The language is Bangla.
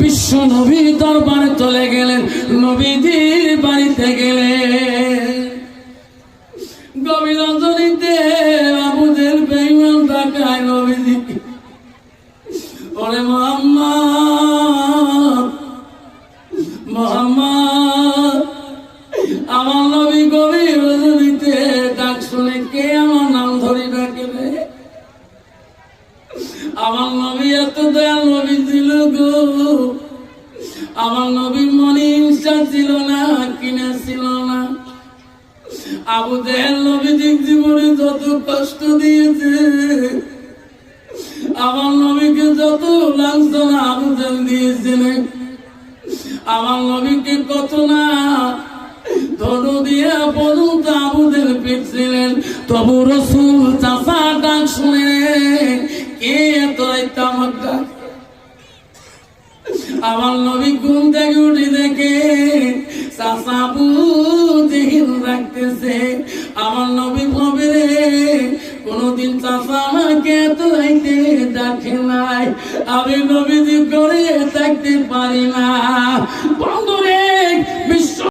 বিশ্ব দরবারে চলে গেলেন নবীজির বাড়িতে গেলেন। গভীর আবুদের বেইমান ডাকায় নবীজিকে ওরে আমার নবী গভীর কে আমার নাম ধরে ডাকে আমার নবী এত দয়াল নবী ছিল গো। আমার নবীর মনে হিংসা ছিল না কিনা ছিল না। আবু দেহের নবীজির জীবনে যত কষ্ট দিয়েছে, আমার নবীকে যত লাঞ্ছনা আবু দেহ দিয়েছিলেন আমার নবীকে কত না ধন দিয়ে পর্যন্ত পেয়েছিলেন তবু রসুল চাষা ডাক শুনে কে এত আমার নবী ঘুম থেকে উঠে দেখে চাষাবু দেহিন রাখতেছে আমার নবী ভাবে কোনদিন চাষা আমাকে এত রাইতে ডাকে নাই, আমি নবীজি করে থাকতে পারি না।